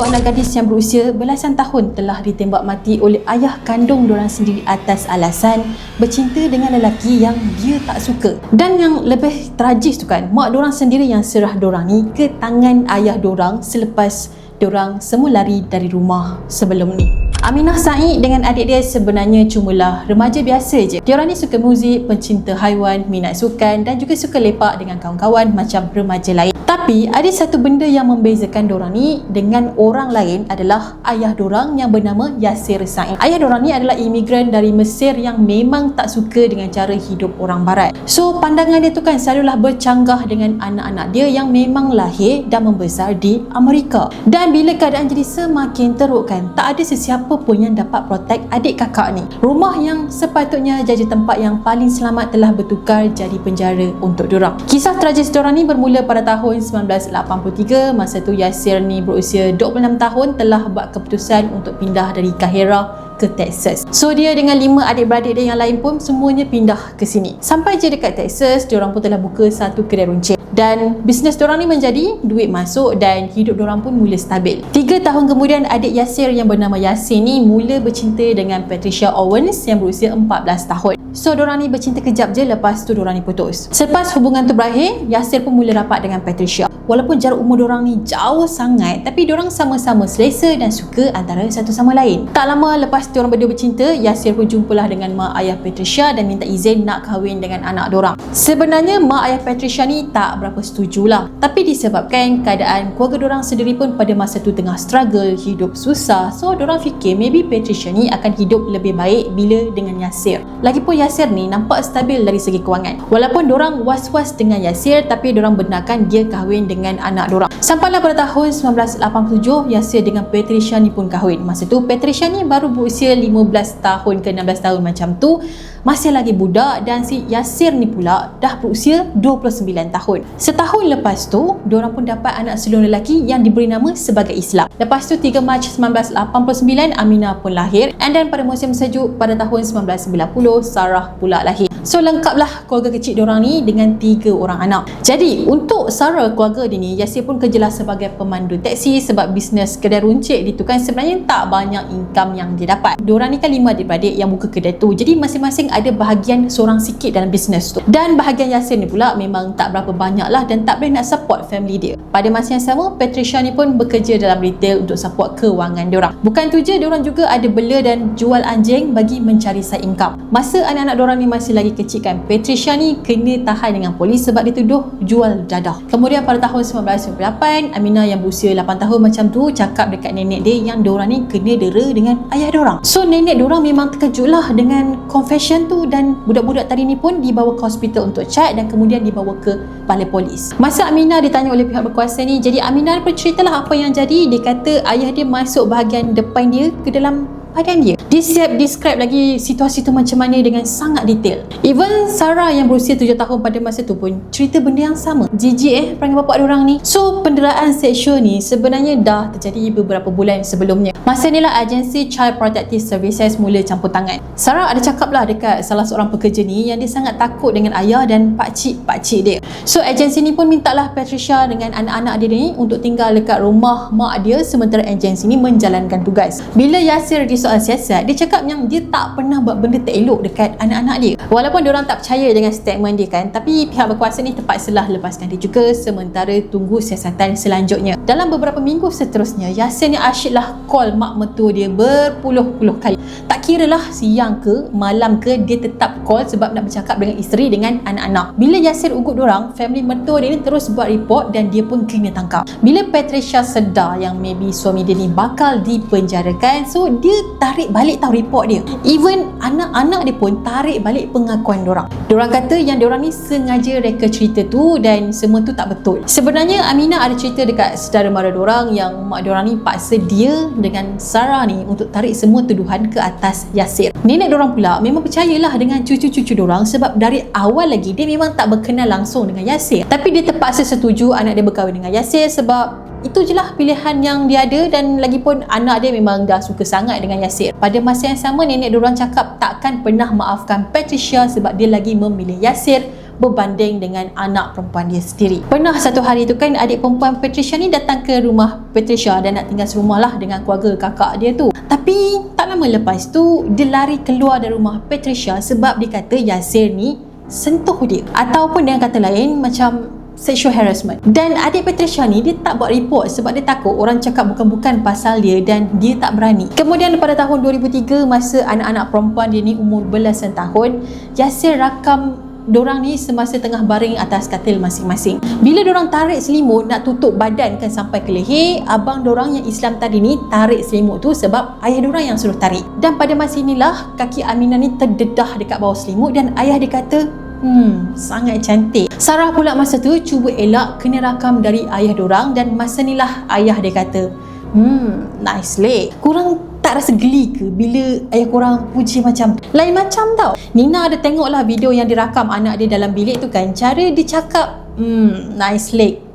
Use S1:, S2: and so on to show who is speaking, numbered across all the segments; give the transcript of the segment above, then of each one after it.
S1: Dua anak gadis yang berusia belasan tahun telah ditembak mati oleh ayah kandung diorang sendiri atas alasan bercinta dengan lelaki yang dia tak suka. Dan yang lebih tragis tu kan, mak diorang sendiri yang serah diorang ni ke tangan ayah diorang selepas diorang semua lari dari rumah sebelum ni. Aminah Said dengan adik dia sebenarnya cumalah remaja biasa je. Diorang ni suka muzik, pencinta haiwan, minat sukan dan juga suka lepak dengan kawan-kawan macam remaja lain. Tapi ada satu benda yang membezakan diorang ni dengan orang lain adalah ayah diorang yang bernama Yasir Said. Ayah diorang ni adalah imigran dari Mesir yang memang tak suka dengan cara hidup orang barat. So pandangan dia tu kan selalulah bercanggah dengan anak-anak dia yang memang lahir dan membesar di Amerika. Dan bila keadaan jadi semakin teruk kan, tak ada sesiapa pun yang dapat protect adik kakak ni. Rumah yang sepatutnya jadi tempat yang paling selamat telah bertukar jadi penjara untuk diorang. Kisah tragis diorang ni bermula pada tahun 1983 masa tu Yasir ni berusia 26 tahun telah buat keputusan untuk pindah dari Kahira ke Texas. So dia dengan lima adik-beradik dia yang lain pun semuanya pindah ke sini. Sampai je dekat Texas, dia orang pun telah buka satu kedai runcit. Dan bisnes diorang ni menjadi duit masuk dan hidup diorang pun mula stabil. Tiga tahun kemudian adik Yasir yang bernama Yasin ni mula bercinta dengan Patricia Owens yang berusia 14 tahun. So diorang ni bercinta kejap je lepas tu diorang ni putus. Selepas hubungan tu berakhir, Yasir pun mula rapat dengan Patricia. Walaupun jarak umur diorang ni jauh sangat, tapi diorang sama-sama selesa dan suka antara satu sama lain. Tak lama lepas diorang berdua bercinta, Yasir pun jumpalah dengan mak ayah Patricia dan minta izin nak kahwin dengan anak diorang. Sebenarnya mak ayah Patricia ni tak berapa setujulah. Tapi disebabkan keadaan keluarga diorang sendiri pun pada masa tu tengah struggle, hidup susah. So diorang fikir maybe Patricia ni akan hidup lebih baik bila dengan Yasir. Lagipun Yasir ni nampak stabil dari segi kewangan. Walaupun diorang was-was dengan Yasir tapi diorang benarkan dia kahwin dengan anak diorang. Sampailah pada tahun 1987 Yasir dengan Patricia ni pun kahwin. Masa tu Patricia ni baru berusia 15 tahun ke 16 tahun macam tu masih lagi budak dan si Yasir ni pula dah berusia 29 tahun. Setahun lepas tu, diorang pun dapat anak sulung lelaki yang diberi nama sebagai Islam. Lepas tu 3 Mac 1989 Aminah pun lahir and then pada musim sejuk pada tahun 1990 Sarah pula lahir. So lengkaplah keluarga kecil diorang ni dengan tiga orang anak. Jadi untuk Sarah keluarga dia ni Yasir pun kerjalah sebagai pemandu teksi sebab bisnes kedai runcit dia tu kan sebenarnya tak banyak income yang dia dapat. Diorang ni kan lima adik-beradik yang buka kedai tu. Jadi masing-masing ada bahagian seorang sikit dalam bisnes tu. Dan bahagian Yasir ni pula memang tak berapa banyak lah dan tak boleh nak support family dia. Pada masa yang sama, Patricia ni pun bekerja dalam retail untuk support kewangan diorang. Bukan tu je, diorang juga ada bela dan jual anjing bagi mencari side income. Masa anak-anak diorang ni masih lagi kecil kan, Patricia ni kena tahan dengan polis sebab dituduh jual dadah. Kemudian pada tahun 1998, Aminah yang berusia 8 tahun macam tu cakap dekat nenek dia yang diorang ni kena dera dengan ayah diorang. So nenek diorang memang terkejut lah dengan confession tu dan budak-budak tadi ni pun dibawa ke hospital untuk cek dan kemudian dibawa ke balai polis. Masa Aminah ditanya oleh pihak berkuasa ni, jadi Aminah pun ceritalah apa yang jadi. Dia kata ayah dia masuk bahagian depan dia ke dalam badan dia. Dia siap describe lagi situasi tu macam mana dengan sangat detail. Even Sarah yang berusia 7 tahun pada masa tu pun cerita benda yang sama. Jijik eh perangai bapak orang ni. So penderaan seksual ni sebenarnya dah terjadi beberapa bulan sebelumnya. Masa ni lah agensi Child Protective Services mula campur tangan. Sarah ada cakap lah dekat salah seorang pekerja ni yang dia sangat takut dengan ayah dan pakcik-pakcik dia. So agensi ni pun minta lah Patricia dengan anak-anak dia ni untuk tinggal dekat rumah mak dia sementara agensi ni menjalankan tugas. Bila Yasir di soal siasat, dia cakap yang dia tak pernah buat benda tak elok dekat anak-anak dia. Walaupun orang tak percaya dengan statement dia kan, tapi pihak berkuasa ni terpaksalah lepaskan dia juga sementara tunggu siasatan selanjutnya. Dalam beberapa minggu seterusnya, Yasin ni asyiklah call mak mertua dia berpuluh-puluh kali. Tak kira lah siang ke, malam ke, dia tetap call sebab nak bercakap dengan isteri dengan anak-anak. Bila Yasir ugut orang, family mertua dia ni terus buat report dan dia pun kena tangkap. Bila Patricia sedar yang maybe suami dia ni bakal dipenjarakan, so dia tarik balik tahu report dia. Even anak-anak dia pun tarik balik pengakuan diorang. Diorang kata yang diorang ni sengaja reka cerita tu dan semua tu tak betul. Sebenarnya Aminah ada cerita dekat saudara mara diorang yang mak diorang ni paksa dia dengan Sarah ni untuk tarik semua tuduhan ke atas Yasir. Nenek diorang pula memang percayalah dengan cucu-cucu diorang sebab dari awal lagi dia memang tak berkenal langsung dengan Yasir. Tapi dia terpaksa setuju anak dia berkahwin dengan Yasir sebab itu je lah pilihan yang dia ada dan lagipun anak dia memang dah suka sangat dengan Yasir. Pada masa yang sama nenek diorang cakap takkan pernah maafkan Patricia sebab dia lagi memilih Yasir berbanding dengan anak perempuan dia sendiri. Pernah satu hari tu kan adik perempuan Patricia ni datang ke rumah Patricia dan nak tinggal serumah lah dengan keluarga kakak dia tu. Tapi tak lama lepas tu dia lari keluar dari rumah Patricia sebab dia kata Yasir ni sentuh dia. Ataupun dengan kata lain macam sexual harassment. Dan adik Patricia ni dia tak buat report sebab dia takut orang cakap bukan-bukan pasal dia dan dia tak berani. Kemudian pada tahun 2003 masa anak-anak perempuan dia ni umur belasan tahun, Yasir rakam dorang ni semasa tengah baring atas katil masing-masing. Bila dorang tarik selimut nak tutup badan kan sampai ke leher, abang dorang yang Islam tadi ni tarik selimut tu sebab ayah dorang yang suruh tarik. Dan pada masa inilah kaki Aminah ni terdedah dekat bawah selimut dan ayah dia kata Hmm, sangat cantik. Sarah pula masa tu cuba elak kena rakam dari ayah dorang dan masa ni lah ayah dia kata, Hmm, nice leg. Kurang tak rasa geli ke bila ayah korang puji macam tu? Lain macam tau. Nina ada tengok lah video yang dirakam anak dia dalam bilik tu kan. Cara dia cakap, hmm, nice leg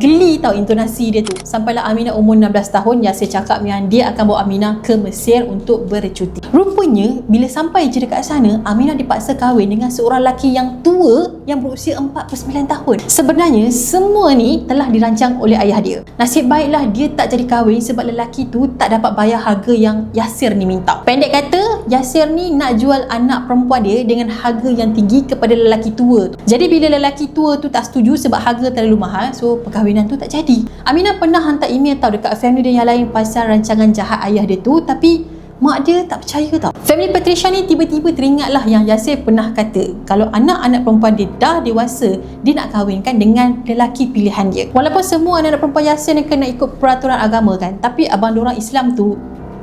S1: geli tau intonasi dia tu. Sampailah Aminah umur 16 tahun Yasir cakap yang dia akan bawa Aminah ke Mesir untuk bercuti. Rupanya bila sampai je dekat sana Aminah dipaksa kahwin dengan seorang lelaki yang tua yang berusia 49 tahun. Sebenarnya semua ni telah dirancang oleh ayah dia. Nasib baiklah dia tak jadi kahwin sebab lelaki tu tak dapat bayar harga yang Yasir ni minta. Pendek kata Yasir ni nak jual anak perempuan dia dengan harga yang tinggi kepada lelaki tua tu. Jadi bila lelaki tua tu tak setuju sebab harga terlalu mahal so perkahwinan tu tak jadi. Aminah pernah hantar email tau dekat family dia yang lain pasal rancangan jahat ayah dia tu tapi mak dia tak percaya tau. Family Patricia ni tiba-tiba teringatlah yang Yasir pernah kata kalau anak-anak perempuan dia dah dewasa dia nak kahwinkan dengan lelaki pilihan dia. Walaupun semua anak-anak perempuan Yasir ni kena ikut peraturan agama kan tapi abang orang Islam tu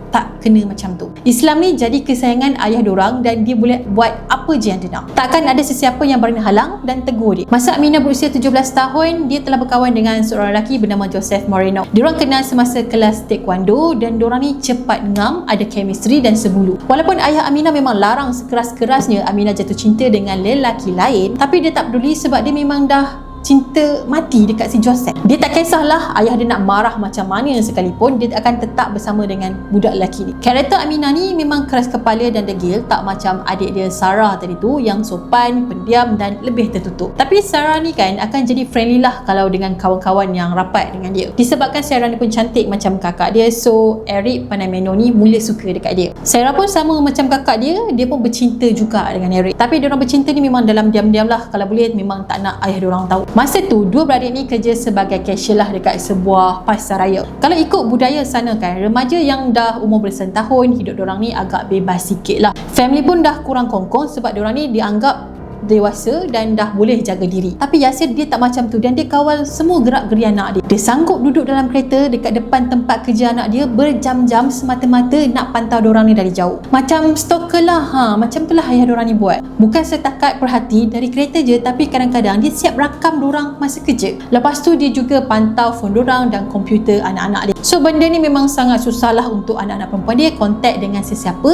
S1: tak kena macam tu. Islam ni jadi kesayangan ayah dorang dan dia boleh buat apa je yang dia nak. Takkan ada sesiapa yang berani halang dan tegur dia. Masa Aminah berusia 17 tahun, dia telah berkawan dengan seorang lelaki bernama Joseph Moreno. Diorang kenal semasa kelas taekwondo dan diorang ni cepat ngam, ada chemistry dan sebulu. Walaupun ayah Aminah memang larang sekeras-kerasnya Aminah jatuh cinta dengan lelaki lain, tapi dia tak peduli sebab dia memang dah cinta mati dekat si Joseph. Dia tak kisahlah ayah dia nak marah macam mana sekalipun, dia akan tetap bersama dengan budak lelaki ni. Karakter Aminah ni memang keras kepala dan degil, tak macam adik dia Sarah tadi tu yang sopan, pendiam dan lebih tertutup. Tapi Sarah ni kan akan jadi friendly lah kalau dengan kawan-kawan yang rapat dengan dia. Disebabkan Sarah ni pun cantik macam kakak dia, so Eric Panameno ni mula suka dekat dia. Sarah pun sama macam kakak dia, dia pun bercinta juga dengan Eric. Tapi dia orang bercinta ni memang dalam diam-diam lah. Kalau boleh memang tak nak ayah dia orang tahu. Masa tu, dua beradik ni kerja sebagai cashier lah dekat sebuah pasar raya. Kalau ikut budaya sana kan, remaja yang dah umur belasan tahun, hidup orang ni agak bebas sikit lah. Family pun dah kurang kongkong sebab orang ni dianggap dewasa dan dah boleh jaga diri. Tapi Yasir dia tak macam tu dan dia kawal semua gerak-geri anak dia. Dia sanggup duduk dalam kereta dekat depan tempat kerja anak dia berjam-jam semata-mata nak pantau orang ni dari jauh. Macam stalker lah ha, macam itulah ayah orang ni buat. Bukan setakat perhati dari kereta je tapi kadang-kadang dia siap rakam orang masa kerja. Lepas tu dia juga pantau phone orang dan komputer anak-anak dia. So benda ni memang sangat susah lah untuk anak-anak perempuan dia kontak dengan sesiapa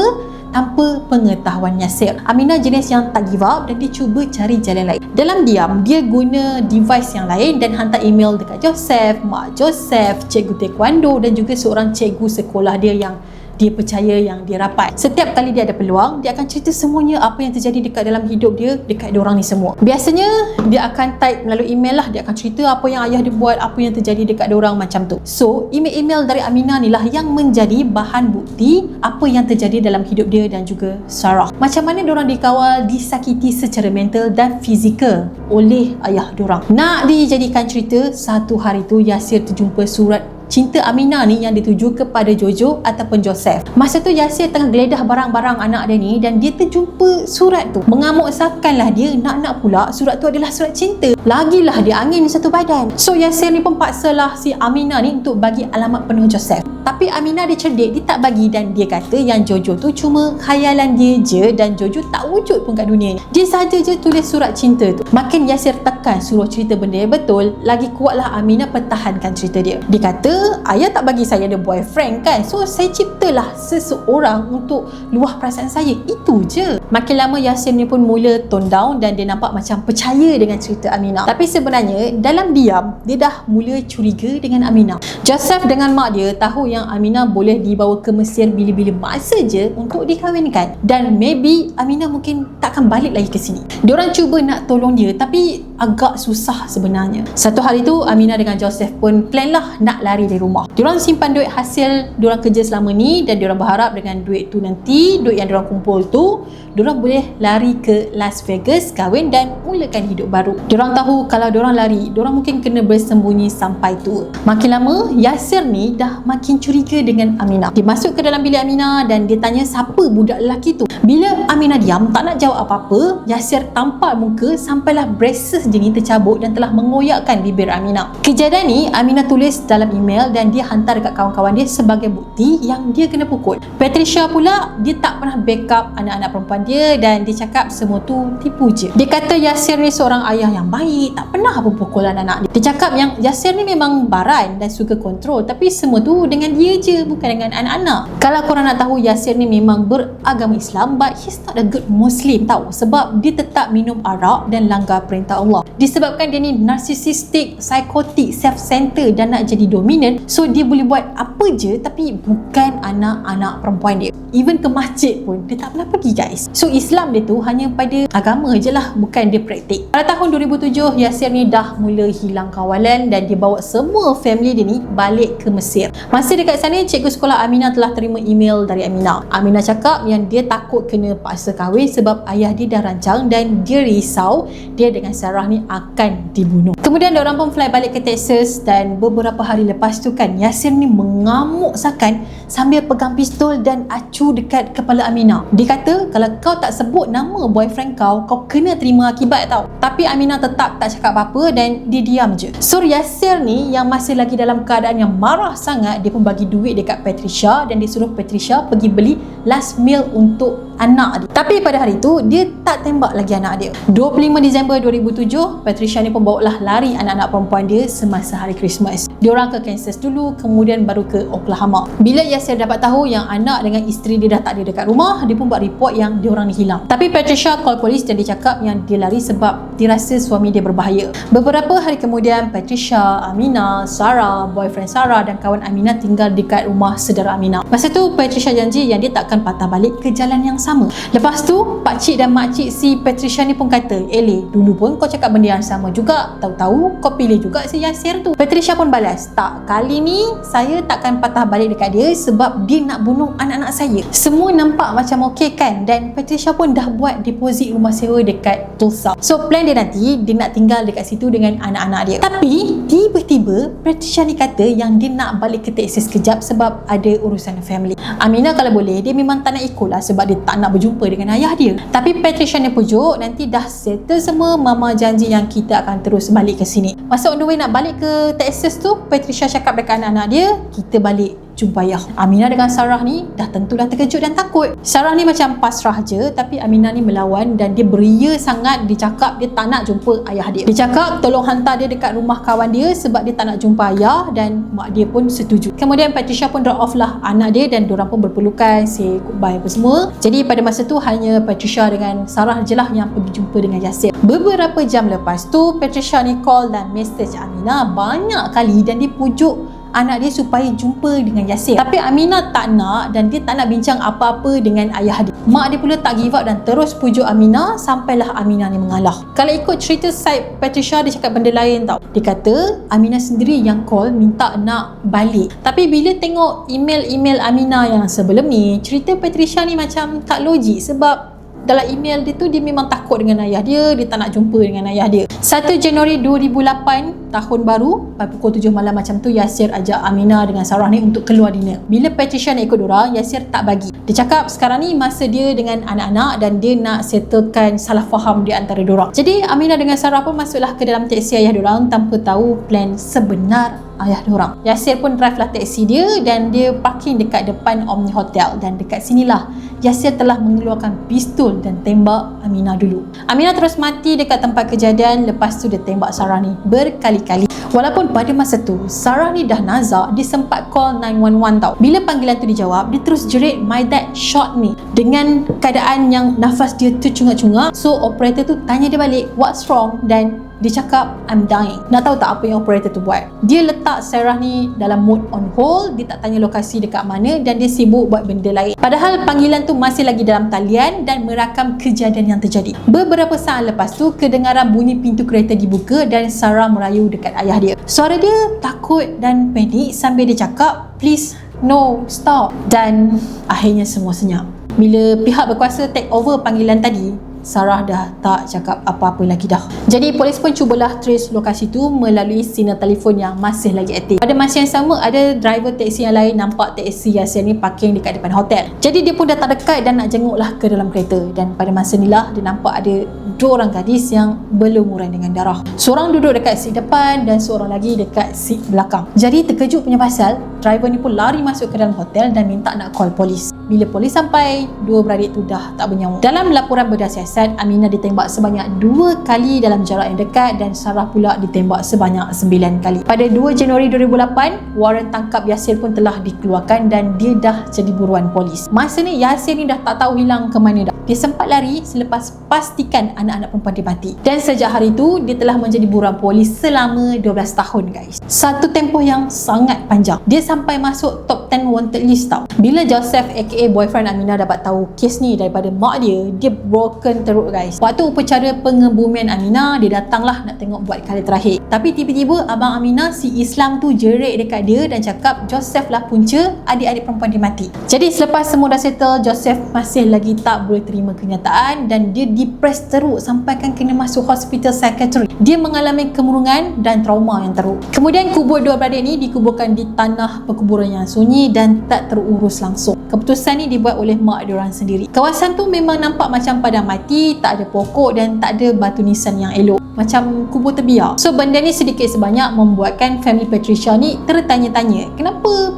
S1: tanpa pengetahuan Yasir. Aminah jenis yang tak give up dan dia cuba cari jalan lain. Dalam diam, dia guna device yang lain dan hantar email dekat Joseph, mak Joseph, cikgu taekwondo dan juga seorang cikgu sekolah dia yang dia percaya yang dia rapat. Setiap kali dia ada peluang, dia akan cerita semuanya apa yang terjadi dekat dalam hidup dia dekat dia orang ni semua. Biasanya dia akan type melalui email lah, dia akan cerita apa yang ayah dia buat, apa yang terjadi dekat dia orang macam tu. So, email-email dari Aminah ni lah yang menjadi bahan bukti apa yang terjadi dalam hidup dia dan juga Sarah. Macam mana dia orang dikawal, disakiti secara mental dan fizikal oleh ayah dia orang. Nak dijadikan cerita, satu hari tu Yasir terjumpa surat cinta Aminah ni yang dituju kepada Jojo ataupun Joseph. Masa tu Yasir tengah geledah barang-barang anak dia ni dan dia terjumpa surat tu. Mengamuk sakanlah dia nak-nak pula surat tu adalah surat cinta. Lagilah dia angin satu badan. So Yasir ni pun paksalah si Aminah ni untuk bagi alamat penuh Joseph. Tapi Aminah dia cerdik, dia tak bagi dan dia kata yang Jojo tu cuma khayalan dia je dan Jojo tak wujud pun kat dunia ni. Dia saja je tulis surat cinta tu. Makin Yasir tekan suruh cerita benda yang betul, lagi kuatlah Aminah pertahankan cerita dia. Dia kata ayah tak bagi saya ada boyfriend kan so saya ciptalah seseorang untuk luah perasaan saya itu je Makin lama Yasir ni pun mula tone down dan dia nampak macam percaya dengan cerita Aminah. Tapi sebenarnya dalam diam dia dah mula curiga dengan Aminah. Joseph dengan mak dia tahu yang Aminah boleh dibawa ke Mesir bila-bila masa je untuk dikahwinkan. Dan maybe Aminah mungkin takkan balik lagi ke sini. Diorang cuba nak tolong dia tapi agak susah sebenarnya. Satu hari tu Aminah dengan Joseph pun plan lah nak lari dari rumah. Diorang simpan duit hasil diorang kerja selama ni dan diorang berharap dengan duit tu nanti, duit yang diorang kumpul tu, diorang boleh lari ke Las Vegas, kahwin dan mulakan hidup baru. Diorang tahu kalau diorang lari, diorang mungkin kena bersembunyi sampai tua. Makin lama, Yasir ni dah makin curiga dengan Aminah. Dia masuk ke dalam bilik Aminah dan dia tanya siapa budak lelaki tu. Bila Aminah diam, tak nak jawab apa-apa, Yasir tampal muka sampailah braces dia ni tercabut dan telah mengoyakkan bibir Aminah. Kejadian ni, Aminah tulis dalam email dan dia hantar dekat kawan-kawan dia sebagai bukti yang dia kena pukul. Patricia pula, dia tak pernah backup anak-anak perempuan dia dan dia cakap semua tu tipu je. Dia kata Yasir ni seorang ayah yang baik, tak pernah apa pukul anak-anak dia. Dia cakap yang Yasir ni memang baran dan suka kontrol tapi semua tu dengan dia je bukan dengan anak-anak. Kalau korang nak tahu Yasir ni memang beragama Islam but he's not a good Muslim tau sebab dia tetap minum arak dan langgar perintah Allah. Disebabkan dia ni narcissistic, psychotic, self-centered dan nak jadi dominant so dia boleh buat apa je tapi bukan anak-anak perempuan dia. Even ke masjid pun dia tak pernah pergi guys. So Islam dia tu hanya pada agama je lah bukan dia praktik. Pada tahun 2007 Yasir ni dah mula hilang kawalan dan dia bawa semua family dia ni balik ke Mesir. Masa dekat sana cikgu sekolah Aminah telah terima email dari Aminah. Aminah cakap yang dia takut kena paksa kahwin sebab ayah dia dah rancang dan dia risau dia dengan Sarah ni akan dibunuh. Kemudian orang pun fly balik ke Texas dan beberapa hari lepas tu kan Yasir ni mengamuk sakan sambil pegang pistol dan acu dekat kepala Aminah. Dia kata kalau kau tak sebut nama boyfriend kau, kau kena terima akibat tau. Tapi Aminah tetap tak cakap apa-apa dan dia diam je. So Yasir ni yang masih lagi dalam keadaan yang marah sangat, dia pun bagi duit dekat Patricia dan dia suruh Patricia pergi beli last meal untuk anak dia. Tapi pada hari tu dia tak tembak lagi anak dia. 25 Disember 2007, Patricia ni pun bawa lah lari anak-anak perempuan dia semasa hari Christmas. Diorang ke Kansas dulu, kemudian baru ke Oklahoma. Bila Yasir dapat tahu yang anak dengan isteri dia dah tak ada dekat rumah dia pun buat report yang dia orang ni hilang. Tapi Patricia call polis dan dia cakap yang dia lari sebab dia rasa suami dia berbahaya. Beberapa hari kemudian Patricia, Amina, Sarah, boyfriend Sarah dan kawan Amina tinggal dekat rumah saudara Amina. Masa tu Patricia janji yang dia takkan patah balik ke jalan yang sama. Lepas tu pakcik dan makcik si Patricia ni pun kata Ele dulu pun kau cakap benda yang sama juga. Tahu-tahu kau pilih juga si Yasir tu. Patricia pun balas tak kali ni saya takkan patah balik dekat dia sebab dia nak bunuh anak-anak saya. Semua nampak macam okey kan? Dan Patricia pun dah buat deposit rumah sewa dekat Tulsa. So plan dia nanti dia nak tinggal dekat situ dengan anak-anak dia. Tapi tiba-tiba Patricia ni kata yang dia nak balik ke Texas kejap sebab ada urusan family. Amina kalau boleh dia memang tak nak ikut lah sebab dia tak nak berjumpa dengan ayah dia. Tapi Patricia ni pujuk nanti dah settle semua mama janji yang kita akan terus balik ke sini. Masa on the way nak balik ke Texas tu Patricia cakap dekat anak-anak dia kita balik jumpa ayah. Aminah dengan Sarah ni dah tentulah terkejut dan takut. Sarah ni macam pasrah je tapi Aminah ni melawan dan dia beria sangat dia cakap dia tak nak jumpa ayah dia. Dia cakap tolong hantar dia dekat rumah kawan dia sebab dia tak nak jumpa ayah dan mak dia pun setuju. Kemudian Patricia pun drop off lah anak dia dan diorang pun berpelukan say goodbye apa semua. Jadi pada masa tu hanya Patricia dengan Sarah je lah yang pergi jumpa dengan Yasir. Beberapa jam lepas tu Patricia ni call dan message Aminah banyak kali dan dia pujuk anak dia supaya jumpa dengan Yasir. Tapi Aminah tak nak dan dia tak nak bincang apa-apa dengan ayah dia. Mak dia pula tak give up dan terus pujuk Aminah sampailah Aminah ni mengalah. Kalau ikut cerita side Patricia dia cakap benda lain tau. Dia kata Aminah sendiri yang call minta nak balik. Tapi bila tengok email-email Aminah yang sebelum ni, cerita Patricia ni macam tak logik sebab dalam email dia tu dia memang takut dengan ayah dia. Dia tak nak jumpa dengan ayah dia. 1 Januari 2008 tahun baru pada pukul 7 malam macam tu Yasir ajak Aminah dengan Sarah ni untuk keluar dinner. Bila Patricia nak ikut diorang Yasir tak bagi. Dia cakap sekarang ni masa dia dengan anak-anak dan dia nak settlekan salah faham di antara diorang jadi Aminah dengan Sarah pun masuklah ke dalam teksi ayah diorang tanpa tahu plan sebenar ayah diorang. Yasir pun drive lah taksi dia dan dia parking dekat depan Omni Hotel dan dekat sinilah Yasir telah mengeluarkan pistol dan tembak Aminah dulu. Aminah terus mati dekat tempat kejadian lepas tu dia tembak Sarah ni berkali-kali. Walaupun pada masa tu Sarah ni dah nazar dia sempat call 911 tau. Bila panggilan tu dijawab dia terus jerit my dad shot me dengan keadaan yang nafas dia tu cungak-cungak. So operator tu tanya dia balik what's wrong dan dia cakap I'm dying. Nak tahu tak apa yang operator tu buat? Dia letak Sarah ni dalam mode on hold. Dia tak tanya lokasi dekat mana dan dia sibuk buat benda lain. Padahal panggilan tu masih lagi dalam talian dan merakam kejadian yang terjadi. Beberapa saat lepas tu kedengaran bunyi pintu kereta dibuka dan Sarah merayu dekat ayah dia. Suara dia takut dan panik sambil dia cakap please no stop. Dan akhirnya semua senyap. Bila pihak berkuasa take over panggilan tadi Sarah dah tak cakap apa-apa lagi dah. Jadi polis pun cubalah trace lokasi tu melalui sinar telefon yang masih lagi aktif. Pada masa yang sama ada driver teksi yang lain nampak teksi Yasin ni parking dekat depan hotel. Jadi dia pun dah tak dekat dan nak jenguklah ke dalam kereta dan pada masa ni lah dia nampak ada dua orang gadis yang berlumuran dengan darah. Seorang duduk dekat seat depan dan seorang lagi dekat seat belakang. Jadi terkejut punya pasal driver ni pun lari masuk ke dalam hotel dan minta nak call polis. Bila polis sampai, dua beradik tu dah tak bernyawa. Dalam laporan berdasar siasat, Aminah ditembak sebanyak dua kali dalam jarak yang dekat dan Sarah pula ditembak sebanyak sembilan kali. Pada 2 Januari 2008, waran tangkap Yasir pun telah dikeluarkan dan dia dah jadi buruan polis. Masa ni Yasir ni dah tak tahu hilang ke mana dah. Dia sempat lari selepas pastikan anak-anak perempuan dia mati. Dan sejak hari itu, dia telah menjadi buruan polis selama 12 tahun guys. Satu tempoh yang sangat panjang. Dia sampai masuk top 10 wanted list tau. Bila Joseph aka boyfriend Aminah dapat tahu kes ni daripada mak dia, dia broken teruk guys. Waktu upacara pengebumian Aminah, dia datanglah nak tengok buat kali terakhir. Tapi tiba-tiba abang Aminah si Islam tu jerit dekat dia dan cakap Joseph lah punca adik-adik perempuan dia mati. Jadi selepas semua dah settle, Joseph masih lagi tak boleh terima kenyataan dan dia depres teruk sampai kan kena masuk hospital psychiatry. Dia mengalami kemurungan dan trauma yang teruk. Kemudian kubur dua beradik ni dikuburkan di tanah perkuburan yang sunyi dan tak terurus langsung. Keputusan ni dibuat oleh mak dia orang sendiri. Kawasan tu memang nampak macam padang mati, tak ada pokok dan tak ada batu nisan yang elok. Macam kubur terbiak. So benda ni sedikit sebanyak membuatkan family Patricia ni tertanya-tanya, kenapa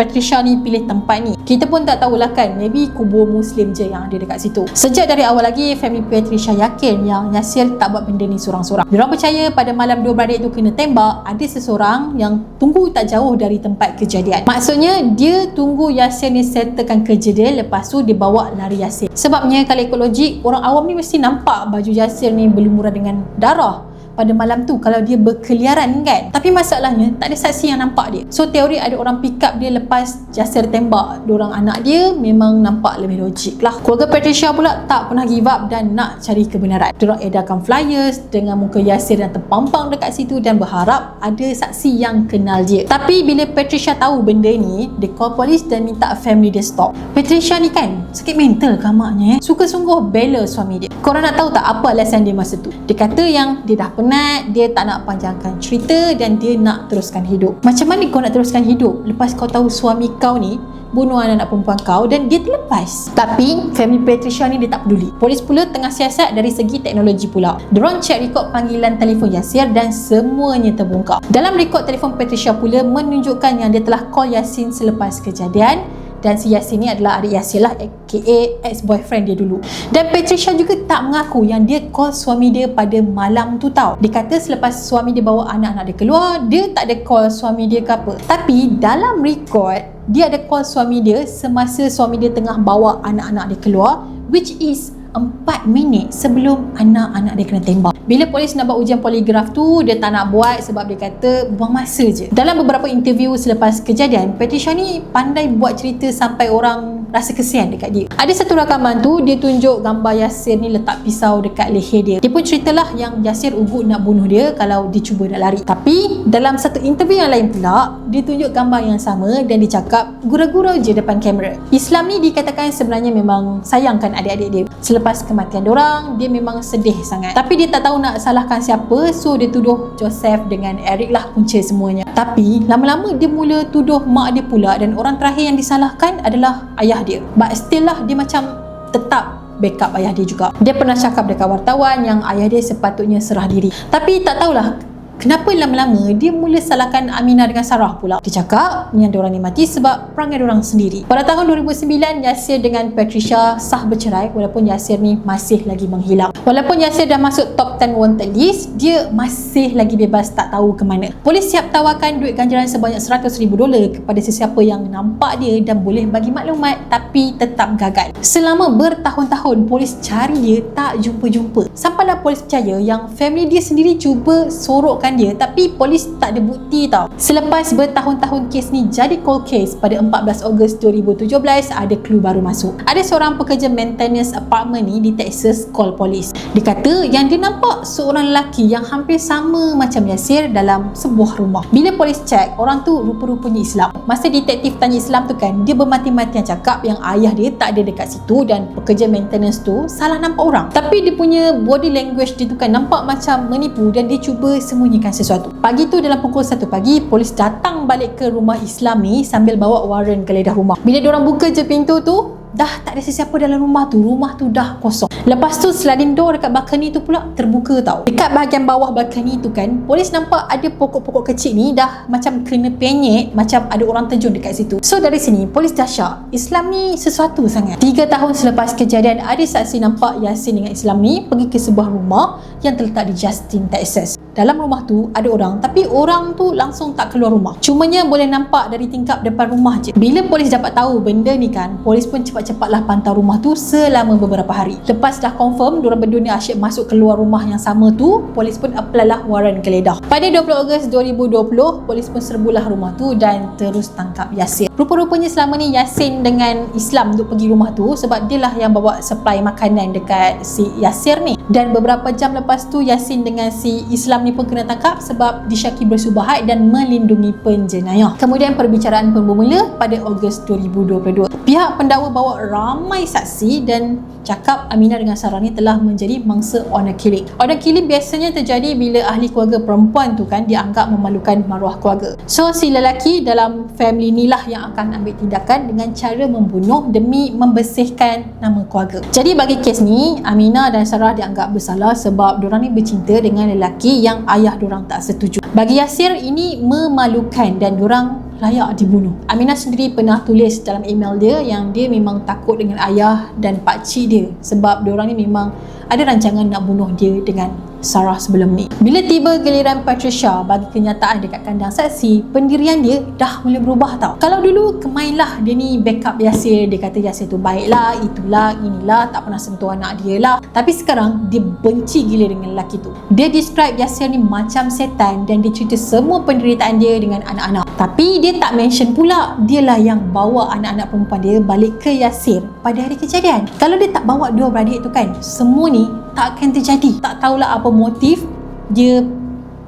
S1: Patricia ni pilih tempat ni. Kita pun tak tahulah kan maybe kubur muslim je yang ada dekat situ. Sejak dari awal lagi family Patricia yakin yang Yasir tak buat benda ni seorang-seorang. Diorang percaya pada malam dua beradik tu kena tembak ada seseorang yang tunggu tak jauh dari tempat kejadian. Maksudnya dia tunggu Yasir ni settlekan kerja dia lepas tu dia bawa lari Yasir sebabnya kalau ikut logik orang awam ni mesti nampak baju Yasir ni berlumuran dengan darah pada malam tu kalau dia berkeliaran kan. Tapi masalahnya tak ada saksi yang nampak dia. So teori ada orang pick up dia lepas Jasir tembak orang anak dia memang nampak lebih logik lah. Keluarga Patricia pula tak pernah give up dan nak cari kebenaran. Diorang edarkan flyers dengan muka Yasir yang terpampang dekat situ dan berharap ada saksi yang kenal dia. Tapi bila Patricia tahu benda ni dia call polis dan minta family dia stop. Patricia ni kan sakit mental ke maknya eh? Suka sungguh bela suami dia. Korang nak tahu tak apa alasan dia masa tu? Dia kata yang dia dah pernah penat, dia tak nak panjangkan cerita dan dia nak teruskan hidup. Macam mana kau nak teruskan hidup lepas kau tahu suami kau ni bunuh anak-anak perempuan kau dan dia terlepas. Tapi family Patricia ni dia tak peduli. Polis pula tengah siasat dari segi teknologi pula. Diorang check rekod panggilan telefon Yasir dan semuanya terbongkar. Dalam rekod telefon Patricia pula menunjukkan yang dia telah call Yasin selepas kejadian dan si Yasin ni adalah adik Yasin lah aka ex-boyfriend dia dulu. Dan Patricia juga tak mengaku yang dia call suami dia pada malam tu tau. Dia kata selepas suami dia bawa anak-anak dia keluar dia tak ada call suami dia ke apa. Tapi dalam record dia ada call suami dia semasa suami dia tengah bawa anak-anak dia keluar which is 4 minit sebelum anak-anak dia kena tembak. Bila polis nak buat ujian poligraf tu, dia tak nak buat sebab dia kata buang masa je. Dalam beberapa interview selepas kejadian, Patricia ni pandai buat cerita sampai orang rasa kesian dekat dia. Ada satu rakaman tu, dia tunjuk gambar Yasir ni letak pisau dekat leher dia. Dia pun ceritalah yang Yasir ugut nak bunuh dia kalau dia cuba nak lari. Tapi, dalam satu interview yang lain pula, dia tunjuk gambar yang sama dan dia cakap gurau-gurau je depan kamera. Islam ni dikatakan sebenarnya memang sayangkan adik-adik dia selepas kematian orang dia memang sedih sangat. Tapi dia tak tahu nak salahkan siapa so dia tuduh Joseph dengan Eric lah punca semuanya. Tapi lama-lama dia mula tuduh mak dia pula dan orang terakhir yang disalahkan adalah ayah dia. But still lah dia macam tetap backup ayah dia juga. Dia pernah cakap dekat wartawan yang ayah dia sepatutnya serah diri. Tapi tak tahulah kenapa lama-lama dia mula salahkan Aminah dengan Sarah pula? Dia cakap yang diorang ni mati sebab perangai diorang sendiri. Pada tahun 2009 Yasir dengan Patricia sah bercerai walaupun Yasir ni masih lagi menghilang. Walaupun Yasir dah masuk top 10 wanted list dia masih lagi bebas tak tahu ke mana. Polis siap tawarkan duit ganjaran sebanyak 100 ribu dolar kepada sesiapa yang nampak dia dan boleh bagi maklumat tapi tetap gagal. Selama bertahun-tahun polis cari dia tak jumpa-jumpa. Sampailah polis percaya yang family dia sendiri cuba sorokkan dia tapi polis tak ada bukti tau. Selepas bertahun-tahun kes ni jadi cold case pada 14 Ogos 2017 ada clue baru masuk. Ada seorang pekerja maintenance apartment ni di Texas call polis. Dia kata yang dia nampak seorang lelaki yang hampir sama macam Yasir dalam sebuah rumah. Bila polis cek orang tu rupa-rupanya Islam. Masa detektif tanya Islam tu kan dia bermati-matian cakap yang ayah dia tak ada dekat situ dan pekerja maintenance tu salah nampak orang. Tapi dia punya body language dia tu kan nampak macam menipu dan dia cuba sembunyikan sesuatu. Pagi tu dalam pukul 1 pagi polis datang balik ke rumah Islam ni sambil bawa warrant geledah rumah. Bila diorang buka je pintu tu dah tak ada sesiapa dalam rumah tu rumah tu dah kosong. Lepas tu sliding door dekat balcony tu pula terbuka tau. Dekat bahagian bawah balcony tu kan polis nampak ada pokok-pokok kecil ni dah macam kena penyek macam ada orang terjun dekat situ. So dari sini polis dah syak Islam ni sesuatu sangat. 3 tahun selepas kejadian ada saksi nampak Yasin dengan Islam ni pergi ke sebuah rumah yang terletak di Justin, Texas. Dalam rumah tu ada orang tapi orang tu langsung tak keluar rumah. Cumanya boleh nampak dari tingkap depan rumah je. Bila polis dapat tahu benda ni kan polis pun cepat-cepatlah pantau rumah tu selama beberapa hari lepas dah confirm diorang berdua ni asyik masuk keluar rumah yang sama tu polis pun apply lah warrant geledah pada 20 Ogos 2020 polis pun serbulah rumah tu dan terus tangkap Yasin rupa-rupanya selama ni Yasin dengan Islam untuk pergi rumah tu sebab dia lah yang bawa supply makanan dekat si Yasir ni dan beberapa jam lepas tu Yasin dengan si Islam ni pun kena tangkap sebab disyaki bersubahat dan melindungi penjenayah. Kemudian perbicaraan pun bermula pada Ogos 2022. Pihak pendakwa bawa ramai saksi dan cakap Aminah dengan Sarah ni telah menjadi mangsa honor killing. Honor killing biasanya terjadi bila ahli keluarga perempuan tu kan dianggap memalukan maruah keluarga. So si lelaki dalam family ni lah yang akan ambil tindakan dengan cara membunuh demi membersihkan nama keluarga. Jadi bagi kes ni Aminah dan Sarah dianggap bersalah sebab diorang ni bercinta dengan lelaki yang ayah diorang tak setuju. Bagi Yasir ini memalukan dan diorang layak dibunuh. Aminah sendiri pernah tulis dalam email dia yang dia memang takut dengan ayah dan pakcik dia sebab diorang ni memang ada rancangan nak bunuh dia dengan Sarah sebelum ni. Bila tiba giliran Patricia bagi kenyataan dekat kandang saksi, pendirian dia dah mula berubah tau. Kalau dulu kemainlah dia ni backup Yasir, dia kata Yasir tu baiklah, itulah, inilah, tak pernah sentuh anak dia lah. Tapi sekarang dia benci gila dengan lelaki tu. Dia describe Yasir ni macam setan dan dia cerita semua penderitaan dia dengan anak-anak. Tapi dia tak mention pula dia lah yang bawa anak-anak perempuan dia balik ke Yasir pada hari kejadian. Kalau dia tak bawa dua beradik tu kan, semua ni tak akan terjadi. Tak tahulah apa motif dia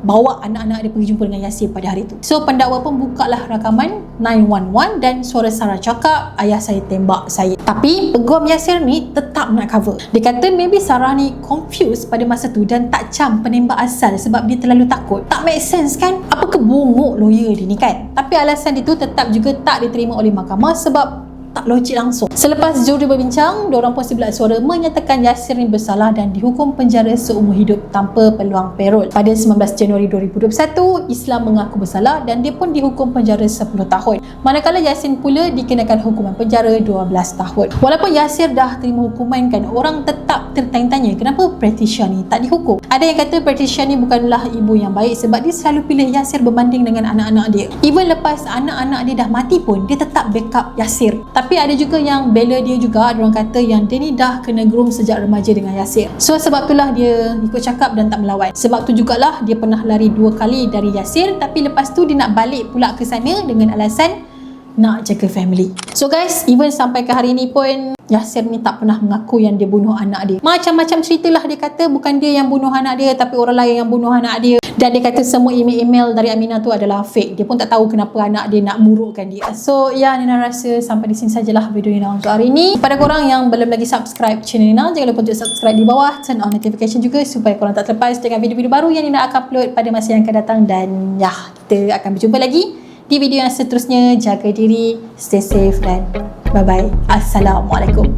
S1: bawa anak-anak dia pergi jumpa dengan Yasir pada hari itu. So pendakwa pun buka lah rakaman 911 dan suara Sarah cakap ayah saya tembak saya. Tapi peguam Yasir ni tetap nak cover. Dia kata maybe Sarah ni confused pada masa tu dan tak cam penembak asal sebab dia terlalu takut. Tak make sense kan? Apa kebongok lawyer dia ni kan? Tapi alasan itu tetap juga tak diterima oleh mahkamah sebab tak logik langsung. Selepas juri berbincang, diorang pun sebelah suara menyatakan Yasir ni bersalah dan dihukum penjara seumur hidup tanpa peluang parol. Pada 19 Januari 2021, Islam mengaku bersalah dan dia pun dihukum penjara 10 tahun. Manakala Yasin pula dikenakan hukuman penjara 12 tahun. Walaupun Yasir dah terima hukuman kan, orang tetap tertanya-tanya kenapa Patricia ni tak dihukum. Ada yang kata Patricia ni bukanlah ibu yang baik sebab dia selalu pilih Yasir berbanding dengan anak-anak dia. Even lepas anak-anak dia dah mati pun, dia tetap backup Yasir. Tapi ada juga yang bela dia juga. Orang kata yang dia ni dah kena groom sejak remaja dengan Yasir. So sebab itulah dia ikut cakap dan tak melawan sebab tu jugalah dia pernah lari dua kali dari Yasir. Tapi lepas tu dia nak balik pula ke sana dengan alasan nak jaga family. So guys even sampai ke hari ni pun Yasir ni tak pernah mengaku yang dia bunuh anak dia. Macam-macam ceritalah dia kata. Bukan dia yang bunuh anak dia tapi orang lain yang bunuh anak dia. Dan dia kata semua email-email dari Aminah tu adalah fake. Dia pun tak tahu kenapa anak dia nak murukkan dia. So ya Nina rasa sampai di sini sajalah video Nina untuk hari ini. Pada korang yang belum lagi subscribe channel Nina, jangan lupa untuk subscribe di bawah. Turn on notification juga supaya korang tak terlepas dengan video-video baru yang Nina akan upload pada masa yang akan datang. Dan ya, kita akan berjumpa lagi di video yang seterusnya. Jaga diri, stay safe dan Bye bye. Assalamualaikum.